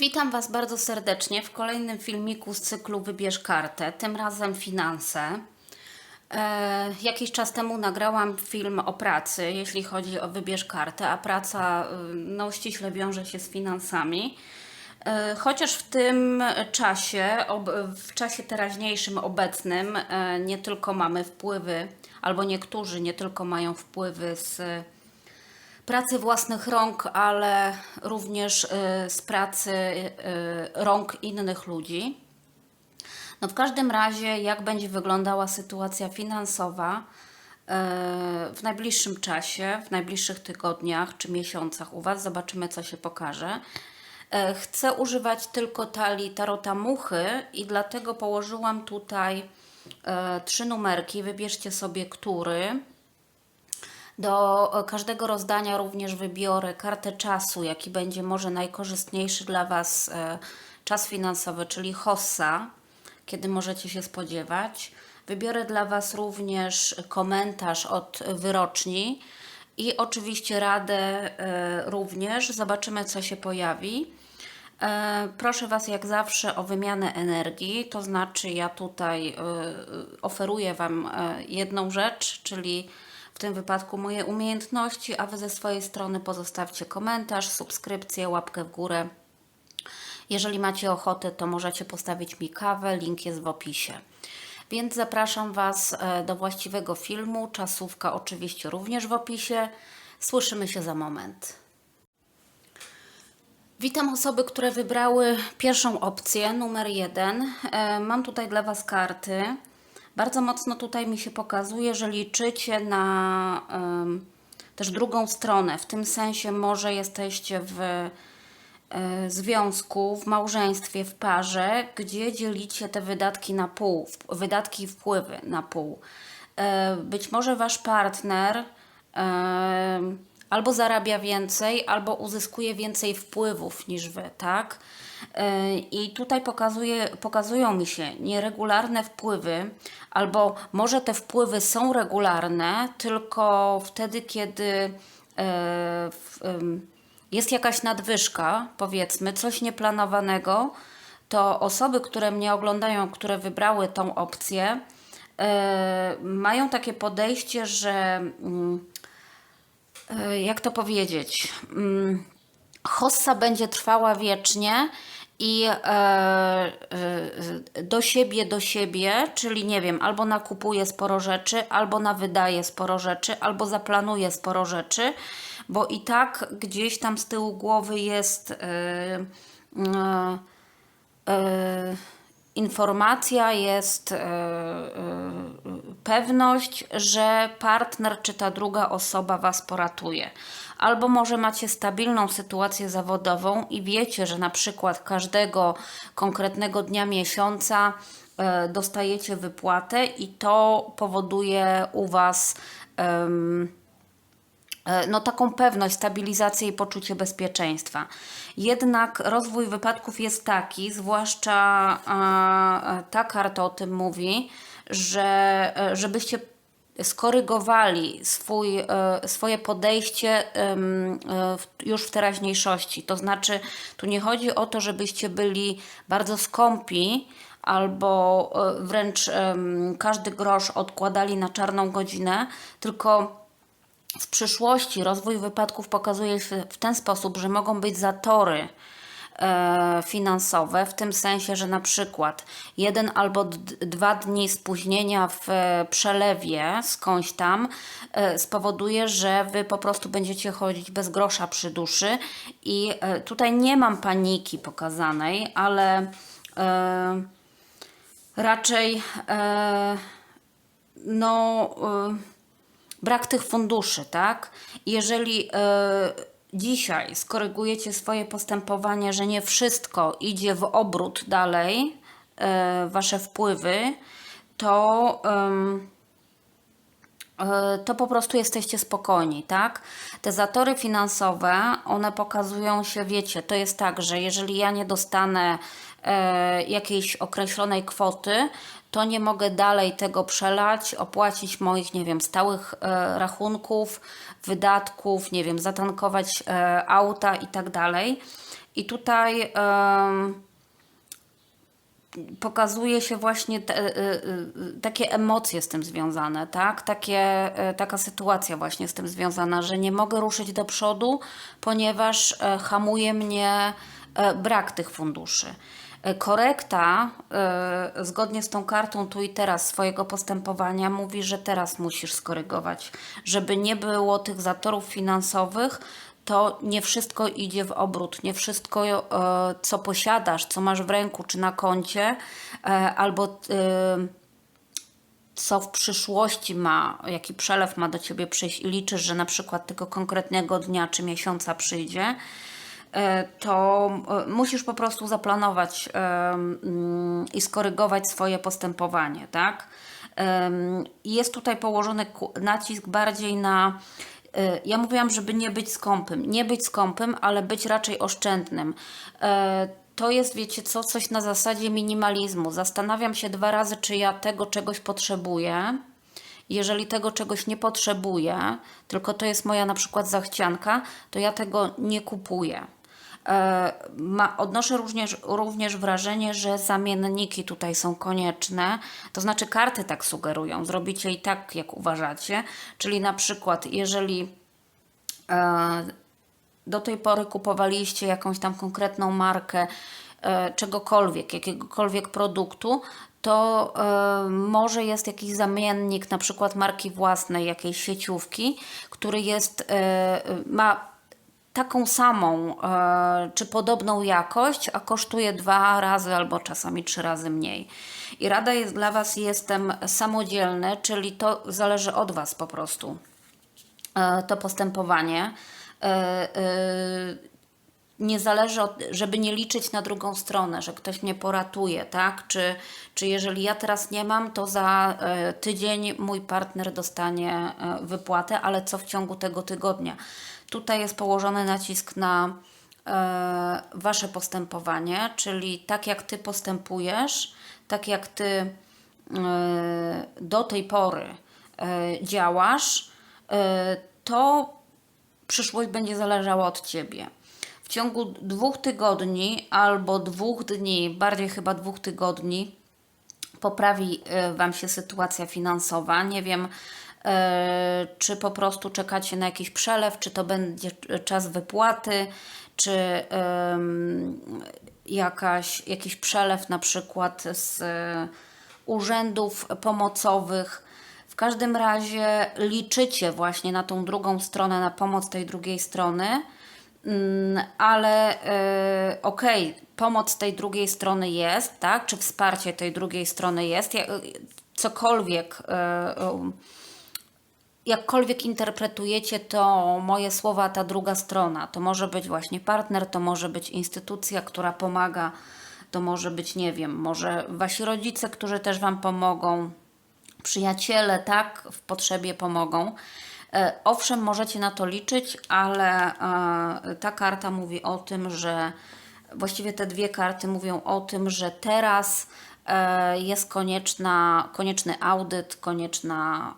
Witam Was bardzo serdecznie w kolejnym filmiku z cyklu Wybierz kartę, tym razem finanse. E, jakiś czas temu nagrałam film o pracy, jeśli chodzi o Wybierz kartę, a praca y, no, ściśle wiąże się z finansami. E, Chociaż w tym czasie, ob- w czasie teraźniejszym, obecnym, e, nie tylko mamy wpływy, albo niektórzy nie tylko mają wpływy z pracy własnych rąk, ale również y, z pracy y, rąk innych ludzi. No w każdym razie, jak będzie wyglądała sytuacja finansowa y, w najbliższym czasie, w najbliższych tygodniach czy miesiącach u Was, zobaczymy, co się pokaże. Chcę używać tylko talii tarota muchy i dlatego położyłam tutaj trzy numerki. Wybierzcie sobie, który. Do e, każdego rozdania również wybiorę kartę czasu, jaki będzie może najkorzystniejszy dla Was e, czas finansowy, czyli hossa, kiedy możecie się spodziewać. Wybiorę dla Was również komentarz od wyroczni i oczywiście radę e, również. Zobaczymy, co się pojawi. Proszę Was jak zawsze o wymianę energii, to znaczy ja tutaj oferuję Wam jedną rzecz, czyli tym wypadku moje umiejętności, a Wy ze swojej strony pozostawcie komentarz, subskrypcję, łapkę w górę. Jeżeli macie ochotę, to możecie postawić mi kawę, link jest w opisie. Więc zapraszam Was e, do właściwego filmu, czasówka oczywiście również w opisie. Słyszymy się za moment. Witam osoby, które wybrały pierwszą opcję, numer jeden. E, Mam tutaj dla Was karty. Bardzo mocno tutaj mi się pokazuje, że liczycie na em, też drugą stronę. W tym sensie może jesteście w e, związku, w małżeństwie, w parze, gdzie dzielicie te wydatki na pół, wydatki i wpływy na pół. E, Być może wasz partner e, albo zarabia więcej, albo uzyskuje więcej wpływów niż wy, tak? E, I tutaj pokazuje, pokazują mi się nieregularne wpływy, albo może te wpływy są regularne, tylko wtedy, kiedy e, jest jakaś nadwyżka, powiedzmy, coś nieplanowanego, to osoby, które mnie oglądają, które wybrały tą opcję, e, mają takie podejście, że mm, jak to powiedzieć, mm, hossa będzie trwała wiecznie i e, e, do siebie, do siebie, czyli nie wiem, albo nakupuje sporo rzeczy, albo na wydaje sporo rzeczy, albo zaplanuje sporo rzeczy, bo i tak gdzieś tam z tyłu głowy jest e, e, e, informacja, jest e, e, pewność, że partner czy ta druga osoba Was poratuje. Albo może macie stabilną sytuację zawodową i wiecie, że na przykład każdego konkretnego dnia miesiąca e, dostajecie wypłatę i to powoduje u Was e, no, taką pewność, stabilizację i poczucie bezpieczeństwa. Jednak rozwój wypadków jest taki, zwłaszcza ta karta o tym mówi, że e, żebyście skorygowali swój, e, swoje podejście e, już w teraźniejszości. To znaczy, tu nie chodzi o to, żebyście byli bardzo skąpi albo wręcz każdy grosz odkładali na czarną godzinę, tylko w przyszłości rozwój wypadków pokazuje się w ten sposób, że mogą być zatory finansowe, w tym sensie, że na przykład jeden albo dwa dni spóźnienia w e, przelewie skądś tam e, spowoduje, że wy po prostu będziecie chodzić bez grosza przy duszy i e, tutaj nie mam paniki pokazanej, ale e, raczej e, no brak tych funduszy, tak? Jeżeli e, dzisiaj skorygujecie swoje postępowanie, że nie wszystko idzie w obrót dalej, e, wasze wpływy, to e, to po prostu jesteście spokojni, tak? Te zatory finansowe, one pokazują się, wiecie, to jest tak, że jeżeli ja nie dostanę e, jakiejś określonej kwoty, to nie mogę dalej tego przelać, opłacić moich, nie wiem, stałych e, rachunków, wydatków, nie wiem, zatankować e, auta i tak dalej. I tutaj em, pokazuje się właśnie te, y, y, takie emocje z tym związane, tak? Takie, y, taka sytuacja właśnie z tym związana, że nie mogę ruszyć do przodu, ponieważ e, hamuje mnie e, brak tych funduszy. E, Korekta, e, zgodnie z tą kartą tu i teraz swojego postępowania, mówi, że teraz musisz skorygować, żeby nie było tych zatorów finansowych, to nie wszystko idzie w obrót, nie wszystko, e, co posiadasz, co masz w ręku czy na koncie, albo co w przyszłości ma, jaki przelew ma do ciebie przyjść i liczysz, że na przykład tego konkretnego dnia czy miesiąca przyjdzie, to e, musisz po prostu zaplanować e, mm, i skorygować swoje postępowanie, tak? I Jest tutaj położony nacisk bardziej na. e, Ja mówiłam, żeby nie być skąpym. Nie być skąpym, ale być raczej oszczędnym. E, To jest, wiecie co, coś na zasadzie minimalizmu. Zastanawiam się dwa razy, czy ja tego czegoś potrzebuję. Jeżeli tego czegoś nie potrzebuję, tylko to jest moja na przykład zachcianka, to ja tego nie kupuję. E, Ma, odnoszę również, również wrażenie, że zamienniki tutaj są konieczne, to znaczy karty tak sugerują, zrobicie i tak jak uważacie, czyli na przykład jeżeli e, do tej pory kupowaliście jakąś tam konkretną markę e, czegokolwiek, jakiegokolwiek produktu, to e, może jest jakiś zamiennik, na przykład marki własnej, jakiejś sieciówki, który jest, e, ma taką samą e, czy podobną jakość, a kosztuje dwa razy albo czasami trzy razy mniej. I rada jest dla Was, jestem samodzielny, czyli to zależy od Was po prostu e, to postępowanie. E, Nie zależy od, żeby nie liczyć na drugą stronę, że ktoś mnie poratuje, tak? Czy, czy jeżeli ja teraz nie mam, to za tydzień mój partner dostanie wypłatę, ale co w ciągu tego tygodnia? Tutaj jest położony nacisk na e, Wasze postępowanie, czyli tak jak Ty postępujesz, tak jak Ty e, do tej pory e, działasz, to przyszłość będzie zależała od Ciebie. W ciągu dwóch tygodni albo dwóch dni, bardziej chyba dwóch tygodni, poprawi Wam się sytuacja finansowa. Nie wiem, czy po prostu czekacie na jakiś przelew, czy to będzie czas wypłaty, czy jakaś, jakiś przelew na przykład z e, urzędów pomocowych. W każdym razie liczycie właśnie na tą drugą stronę, na pomoc tej drugiej strony. Mm, ale e, okej, pomoc tej drugiej strony jest, tak? Czy wsparcie tej drugiej strony jest? Ja, cokolwiek, e, e, jakkolwiek interpretujecie to moje słowa, ta druga strona, to może być właśnie partner, to może być instytucja, która pomaga, to może być, nie wiem, może wasi rodzice, którzy też wam pomogą, przyjaciele, tak, w potrzebie pomogą. E, Owszem, możecie na to liczyć, ale e, ta karta mówi o tym, że właściwie te dwie karty mówią o tym, że teraz e, jest konieczna, konieczny audyt, konieczna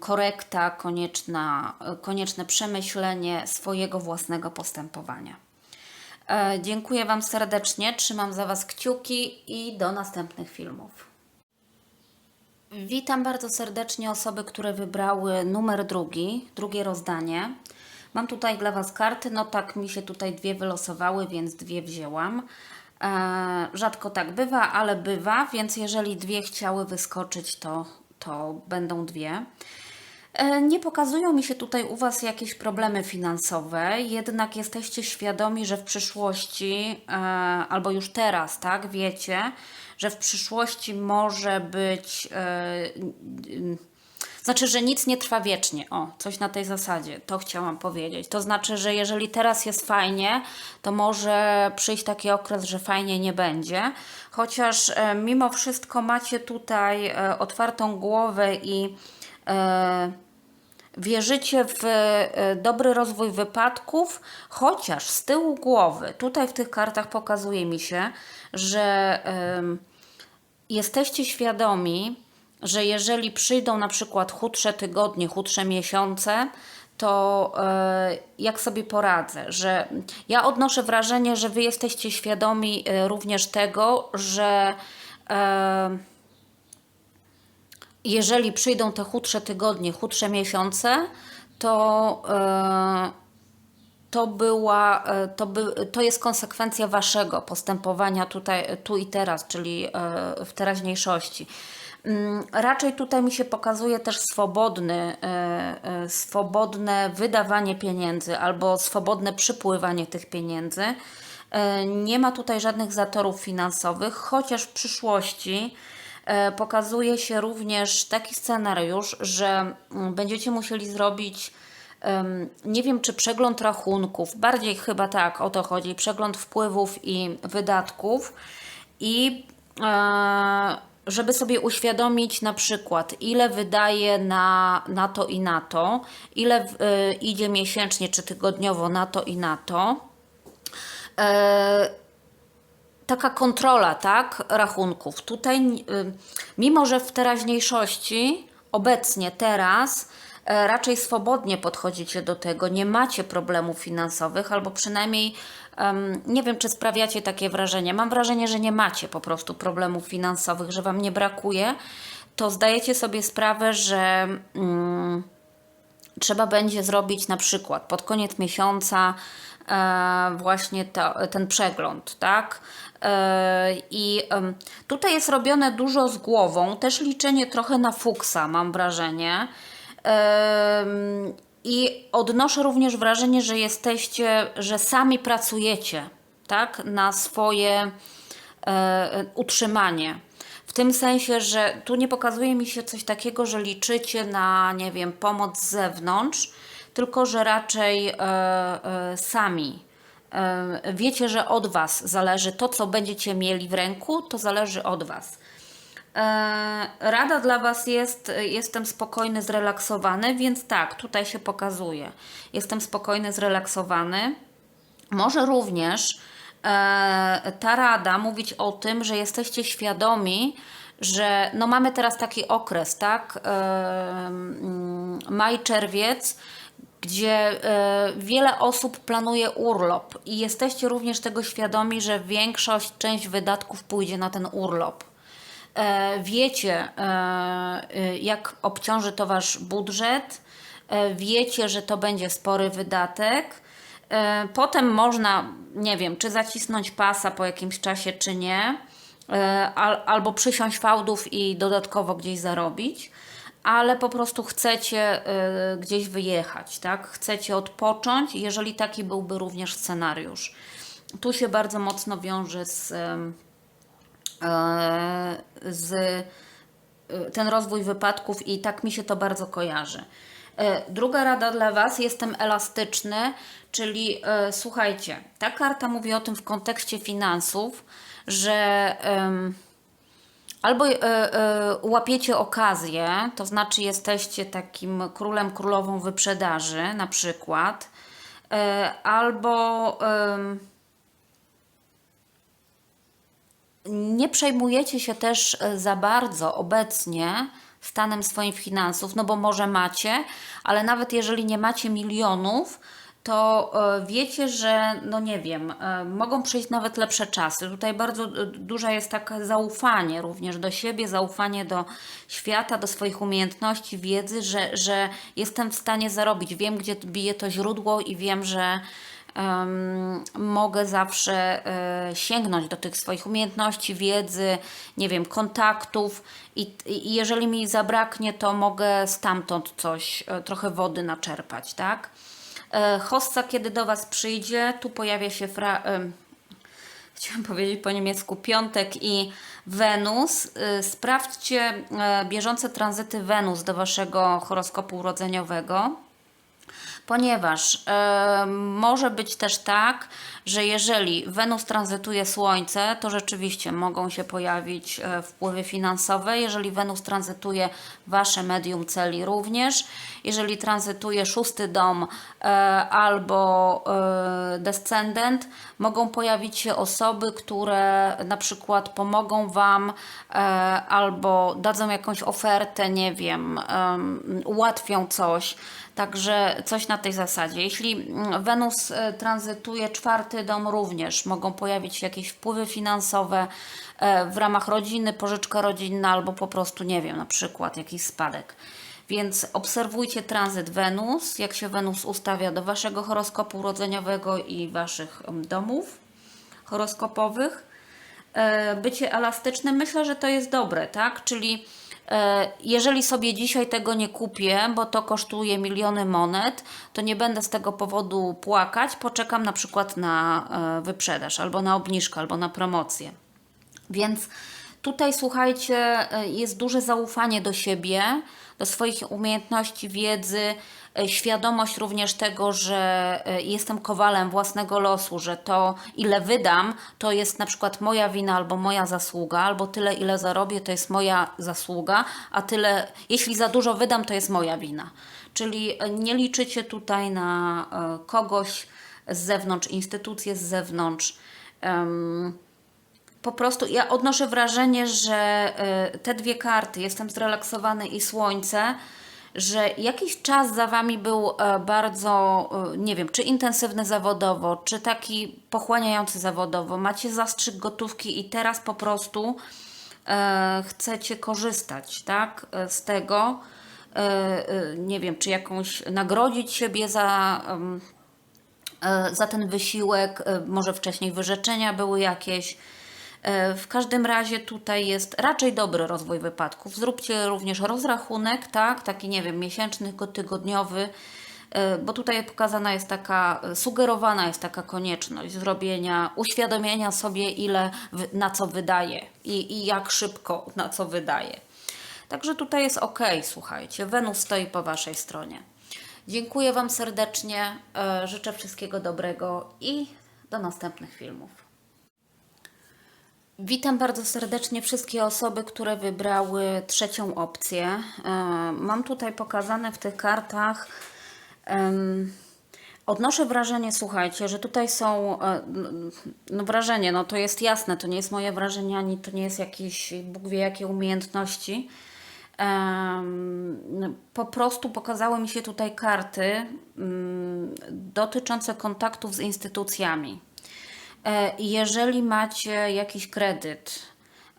korekta, konieczna, konieczne przemyślenie swojego własnego postępowania. E, Dziękuję Wam serdecznie, trzymam za Was kciuki i do następnych filmów. Witam bardzo serdecznie osoby, które wybrały numer drugi, drugie rozdanie. Mam tutaj dla Was karty, no tak mi się tutaj dwie wylosowały, więc dwie wzięłam. E, rzadko tak bywa, ale bywa, więc jeżeli dwie chciały wyskoczyć, to, to będą dwie. E, Nie pokazują mi się tutaj u Was jakieś problemy finansowe, jednak jesteście świadomi, że w przyszłości, e, albo już teraz, tak, wiecie, że w przyszłości może być. Znaczy, że nic nie trwa wiecznie. O, coś na tej zasadzie. To chciałam powiedzieć. To znaczy, że jeżeli teraz jest fajnie, to może przyjść taki okres, że fajnie nie będzie. Chociaż e, mimo wszystko macie tutaj e, otwartą głowę i E, Wierzycie w e, dobry rozwój wypadków, chociaż z tyłu głowy, tutaj w tych kartach pokazuje mi się, że jesteście świadomi, że jeżeli przyjdą na przykład chudsze tygodnie, chudsze miesiące, to e, jak sobie poradzę, że ja odnoszę wrażenie, że wy jesteście świadomi e, również tego, że e, jeżeli przyjdą te chudsze tygodnie, chudsze miesiące, to, to, była, to, by, to jest konsekwencja waszego postępowania tutaj, tu i teraz, czyli w teraźniejszości. Mm, Raczej tutaj mi się pokazuje też swobodny, e, e, swobodne wydawanie pieniędzy albo swobodne przypływanie tych pieniędzy. E, Nie ma tutaj żadnych zatorów finansowych, chociaż w przyszłości pokazuje się również taki scenariusz, że mm, będziecie musieli zrobić, nie wiem czy przegląd rachunków, bardziej chyba tak o to chodzi, przegląd wpływów i wydatków i żeby sobie uświadomić na przykład, ile wydaje na, na to i na to, ile y, idzie miesięcznie czy tygodniowo na to i na to. E, taka kontrola, tak, rachunków. Tutaj, y, mimo że w teraźniejszości, obecnie, teraz, raczej swobodnie podchodzicie do tego, nie macie problemów finansowych, albo przynajmniej nie wiem, czy sprawiacie takie wrażenie. Mam wrażenie, że nie macie po prostu problemów finansowych, że wam nie brakuje, to zdajecie sobie sprawę, że. Mm, trzeba będzie zrobić na przykład pod koniec miesiąca e, właśnie to, ten przegląd, tak? E, I tutaj jest robione dużo z głową, też liczenie trochę na fuksa, mam wrażenie. I odnoszę również wrażenie, że jesteście, że sami pracujecie, tak? Na swoje e, utrzymanie. W tym sensie, że tu nie pokazuje mi się coś takiego, że liczycie na, nie wiem, pomoc z zewnątrz, tylko że raczej e, e, sami e, wiecie, że od Was zależy to, co będziecie mieli w ręku, to zależy od Was. E, Rada dla Was jest, jestem spokojny, zrelaksowany, więc tak, tutaj się pokazuje. Jestem spokojny, zrelaksowany. Może również e, ta rada mówić o tym, że jesteście świadomi, że no mamy teraz taki okres, tak? E, mm, maj, czerwiec, gdzie wiele osób planuje urlop i jesteście również tego świadomi, że większość, część wydatków pójdzie na ten urlop. E, wiecie, e, e, jak obciąży to wasz budżet, wiecie, że to będzie spory wydatek. Potem można, nie wiem, czy zacisnąć pasa po jakimś czasie, czy nie, al, albo przysiąść fałdów i dodatkowo gdzieś zarobić, ale po prostu chcecie gdzieś wyjechać, tak? Chcecie odpocząć, jeżeli taki byłby również scenariusz. Tu się bardzo mocno wiąże z. e, z e, ten rozwój wypadków i tak mi się to bardzo kojarzy. E, Druga rada dla Was, jestem elastyczny, czyli słuchajcie, ta karta mówi o tym w kontekście finansów, że albo łapiecie okazję, to znaczy jesteście takim królem, królową wyprzedaży na przykład, albo nie przejmujecie się też e, za bardzo obecnie stanem swoich finansów, no bo może macie, ale nawet jeżeli nie macie milionów, to e, wiecie, że no nie wiem, e, mogą przyjść nawet lepsze czasy. Tutaj bardzo duże jest takie zaufanie również do siebie, zaufanie do świata, do swoich umiejętności, wiedzy, że, że jestem w stanie zarobić. Wiem, gdzie bije to źródło i wiem, że mogę zawsze e, sięgnąć do tych swoich umiejętności, wiedzy, nie wiem, kontaktów i, i jeżeli mi zabraknie, to mogę stamtąd coś, e, trochę wody naczerpać, tak? E, Hossa, kiedy do Was przyjdzie, tu pojawia się fra, chciałam powiedzieć po niemiecku piątek i Wenus. Sprawdźcie bieżące tranzyty Wenus do Waszego horoskopu urodzeniowego ponieważ e, może być też tak, że jeżeli Wenus tranzytuje Słońce, to rzeczywiście mogą się pojawić e, wpływy finansowe. Jeżeli Wenus tranzytuje Wasze medium celi również, jeżeli tranzytuje szósty dom e, albo e, descendent, mogą pojawić się osoby, które na przykład pomogą Wam e, albo dadzą jakąś ofertę, nie wiem, em, ułatwią coś. Także coś na tej zasadzie. Jeśli mm, Wenus e, tranzytuje czwarty dom również, mogą pojawić się jakieś wpływy finansowe e, w ramach rodziny, pożyczka rodzinna albo po prostu, nie wiem, na przykład jakiś spadek. Więc obserwujcie tranzyt Wenus, jak się Wenus ustawia do Waszego horoskopu urodzeniowego i Waszych domów horoskopowych. E, Bycie elastycznym, myślę, że to jest dobre, tak? Czyli jeżeli sobie dzisiaj tego nie kupię, bo to kosztuje miliony monet, to nie będę z tego powodu płakać, poczekam na przykład na e, wyprzedaż, albo na obniżkę, albo na promocję. Więc tutaj słuchajcie, e, jest duże zaufanie do siebie, do swoich umiejętności, wiedzy, e, świadomość również tego, że e, jestem kowalem własnego losu, że to ile wydam, to jest na przykład moja wina albo moja zasługa, albo tyle ile zarobię, to jest moja zasługa, a tyle, jeśli za dużo wydam, to jest moja wina. Czyli e, nie liczycie tutaj na e, kogoś z zewnątrz, instytucje z zewnątrz. Em, po prostu ja odnoszę wrażenie, że te dwie karty, jestem zrelaksowany i słońce, że jakiś czas za wami był e, bardzo, e, nie wiem, czy intensywny zawodowo, czy taki pochłaniający zawodowo. Macie zastrzyk gotówki i teraz po prostu e, chcecie korzystać, tak, z tego. Nie wiem, czy jakąś nagrodzić siebie za. za ten wysiłek, może wcześniej wyrzeczenia były jakieś. E, W każdym razie tutaj jest raczej dobry rozwój wypadków. Zróbcie również rozrachunek, tak, taki nie wiem, miesięczny, go- tygodniowy, e, bo tutaj pokazana jest taka, sugerowana jest taka konieczność zrobienia, uświadomienia sobie, ile na co wydaje i, i jak szybko na co wydaje. Także tutaj jest ok, słuchajcie. Wenus stoi po Waszej stronie. Dziękuję Wam serdecznie, e, życzę wszystkiego dobrego i do następnych filmów. Witam bardzo serdecznie wszystkie osoby, które wybrały trzecią opcję. E, Mam tutaj pokazane w tych kartach. Odnoszę wrażenie, słuchajcie, że tutaj są, e, no wrażenie, no to jest jasne, to nie jest moje wrażenie, ani to nie jest jakieś, Bóg wie jakie umiejętności. Po prostu pokazały mi się tutaj karty mm, dotyczące kontaktów z instytucjami. E, Jeżeli macie jakiś kredyt,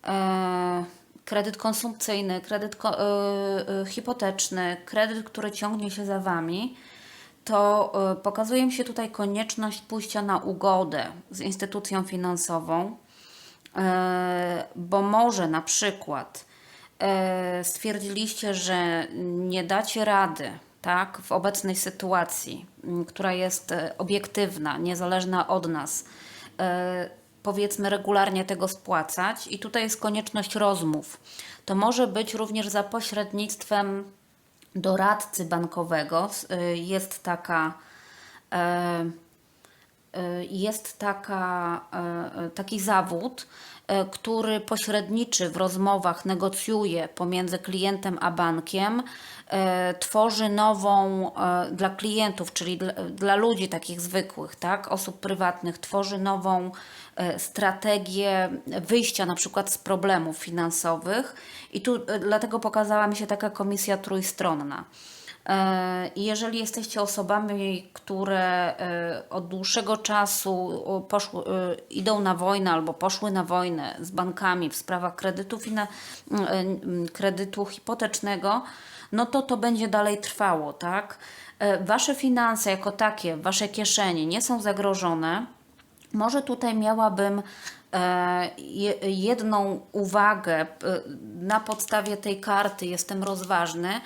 e, kredyt konsumpcyjny, kredyt e, hipoteczny, kredyt, który ciągnie się za Wami, to pokazuje mi się tutaj konieczność pójścia na ugodę z instytucją finansową, bo może na przykład stwierdziliście, że nie dacie rady tak, w obecnej sytuacji, która jest obiektywna, niezależna od nas, powiedzmy regularnie tego spłacać i tutaj jest konieczność rozmów. To może być również za pośrednictwem doradcy bankowego. Y, Jest taka e, jest taka, e, e, taki zawód, który pośredniczy w rozmowach, negocjuje pomiędzy klientem a bankiem, tworzy nową dla klientów, czyli dla, ludzi takich zwykłych, tak, osób prywatnych, tworzy nową strategię wyjścia na przykład z problemów finansowych i tu dlatego pokazała mi się taka komisja trójstronna. E, I jeżeli jesteście osobami, które e, od dłuższego czasu poszły, e, idą na wojnę albo poszły na wojnę z bankami w sprawach kredytu, kredytu hipotecznego, no to to będzie dalej trwało, tak? Wasze finanse jako takie, wasze kieszenie nie są zagrożone. Może tutaj miałabym je- jedną uwagę na podstawie tej karty, jestem rozważny,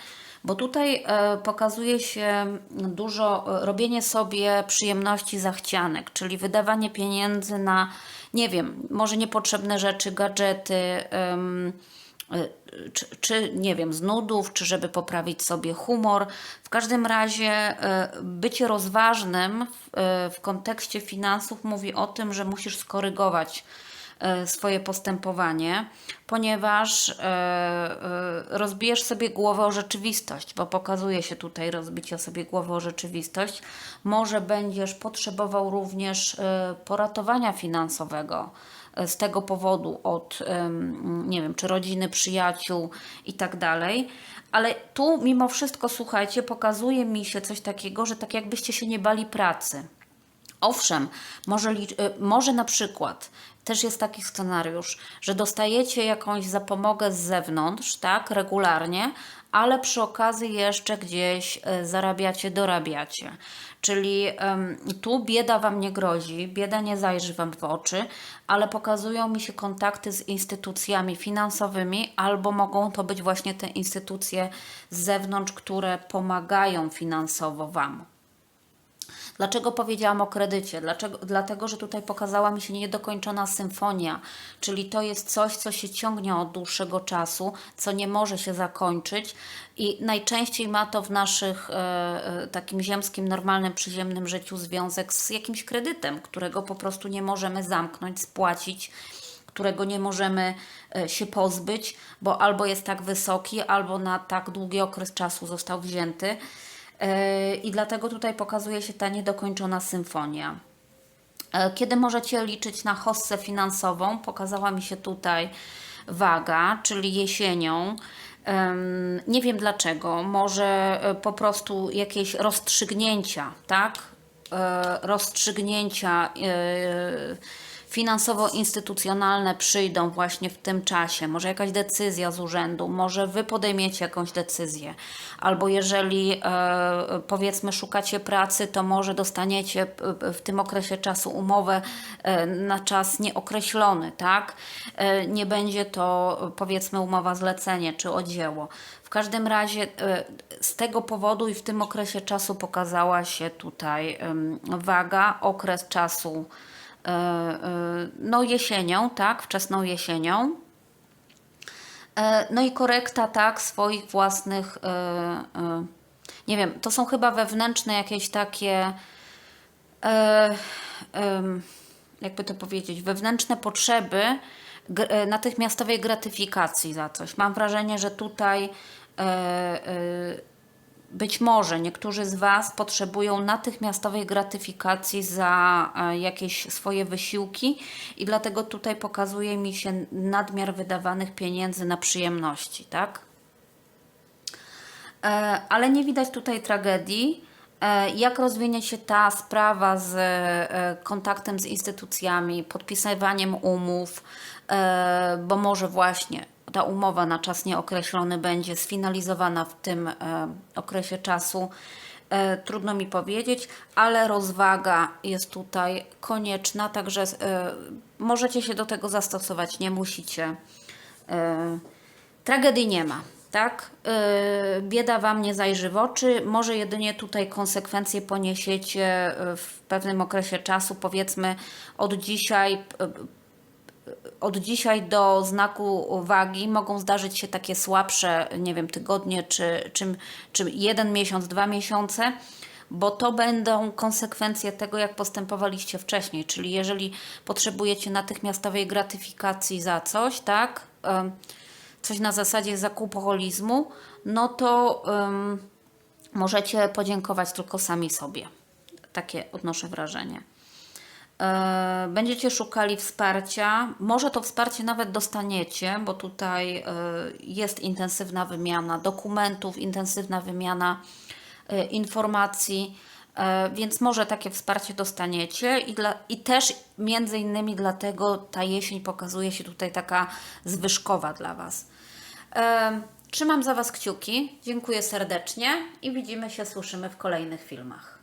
bo tutaj e, pokazuje się dużo e, robienie sobie przyjemności zachcianek, czyli wydawanie pieniędzy na, nie wiem, może niepotrzebne rzeczy, gadżety, y, czy, czy nie wiem, z nudów, czy żeby poprawić sobie humor. W każdym razie bycie rozważnym w, w kontekście finansów mówi o tym, że musisz skorygować swoje postępowanie, ponieważ y, y, rozbijesz sobie głowę o rzeczywistość, bo pokazuje się tutaj rozbicie sobie głowy o rzeczywistość. Może będziesz potrzebował również poratowania finansowego z tego powodu od, nie wiem, czy rodziny, przyjaciół i tak dalej. Ale tu mimo wszystko, słuchajcie, pokazuje mi się coś takiego, że tak jakbyście się nie bali pracy. Owszem, może, y, może na przykład też jest taki scenariusz, że dostajecie jakąś zapomogę z zewnątrz, tak, regularnie, ale przy okazji jeszcze gdzieś y, zarabiacie, dorabiacie. Czyli em, tu bieda Wam nie grozi, bieda nie zajrzy Wam w oczy, ale pokazują mi się kontakty z instytucjami finansowymi, albo mogą to być właśnie te instytucje z zewnątrz, które pomagają finansowo Wam. Dlaczego powiedziałam o kredycie? Dlaczego? Dlatego, że tutaj pokazała mi się niedokończona symfonia, czyli to jest coś, co się ciągnie od dłuższego czasu, co nie może się zakończyć i najczęściej ma to w naszych e, e, takim ziemskim, normalnym, przyziemnym życiu związek z jakimś kredytem, którego po prostu nie możemy zamknąć, spłacić którego nie możemy e, się pozbyć, bo albo jest tak wysoki, albo na tak długi okres czasu został wzięty. E, I dlatego tutaj pokazuje się ta niedokończona symfonia. E, Kiedy możecie liczyć na hossę finansową? Pokazała mi się tutaj waga, czyli jesienią. Nie wiem dlaczego, może e, po prostu jakieś rozstrzygnięcia, tak? Rozstrzygnięcia finansowo-instytucjonalne przyjdą właśnie w tym czasie. Może jakaś decyzja z urzędu, może Wy podejmiecie jakąś decyzję, albo jeżeli e, powiedzmy szukacie pracy, to może dostaniecie p- w tym okresie czasu umowę e, na czas nieokreślony, tak? E, nie będzie to e, powiedzmy umowa zlecenie czy o dzieło. W każdym razie e, z tego powodu i w tym okresie czasu pokazała się tutaj waga, okres czasu e, e, no jesienią, tak, wczesną jesienią. E, No i korekta, tak, swoich własnych, e, e, nie wiem, to są chyba wewnętrzne jakieś takie, e, jakby to powiedzieć, wewnętrzne potrzeby e, natychmiastowej gratyfikacji za coś. Mam wrażenie, że tutaj e, e, być może niektórzy z Was potrzebują natychmiastowej gratyfikacji za e, jakieś swoje wysiłki i dlatego tutaj pokazuje mi się nadmiar wydawanych pieniędzy na przyjemności, tak? E, ale nie widać tutaj tragedii. E, Jak rozwinie się ta sprawa z kontaktem z instytucjami, podpisywaniem umów, bo może właśnie ta umowa na czas nieokreślony będzie sfinalizowana w tym e, okresie czasu. E, Trudno mi powiedzieć, ale rozwaga jest tutaj konieczna, także e, możecie się do tego zastosować, nie musicie. Tragedii nie ma, tak? Bieda Wam nie zajrzy w oczy, może jedynie tutaj konsekwencje poniesiecie w pewnym okresie czasu, powiedzmy od dzisiaj, od dzisiaj do znaku wagi mogą zdarzyć się takie słabsze, nie wiem, tygodnie czy, czy, czy jeden miesiąc, dwa miesiące, bo to będą konsekwencje tego, jak postępowaliście wcześniej. Czyli jeżeli potrzebujecie natychmiastowej gratyfikacji za coś, tak, coś na zasadzie zakupoholizmu, no to em, możecie podziękować tylko sami sobie. Takie odnoszę wrażenie. E, Będziecie szukali wsparcia. Może to wsparcie nawet dostaniecie, bo tutaj e, jest intensywna wymiana dokumentów, intensywna wymiana e, informacji, więc może takie wsparcie dostaniecie i, dla, i też między innymi dlatego ta jesień pokazuje się tutaj taka zwyżkowa dla Was. Trzymam za Was kciuki, dziękuję serdecznie i widzimy się, słyszymy w kolejnych filmach.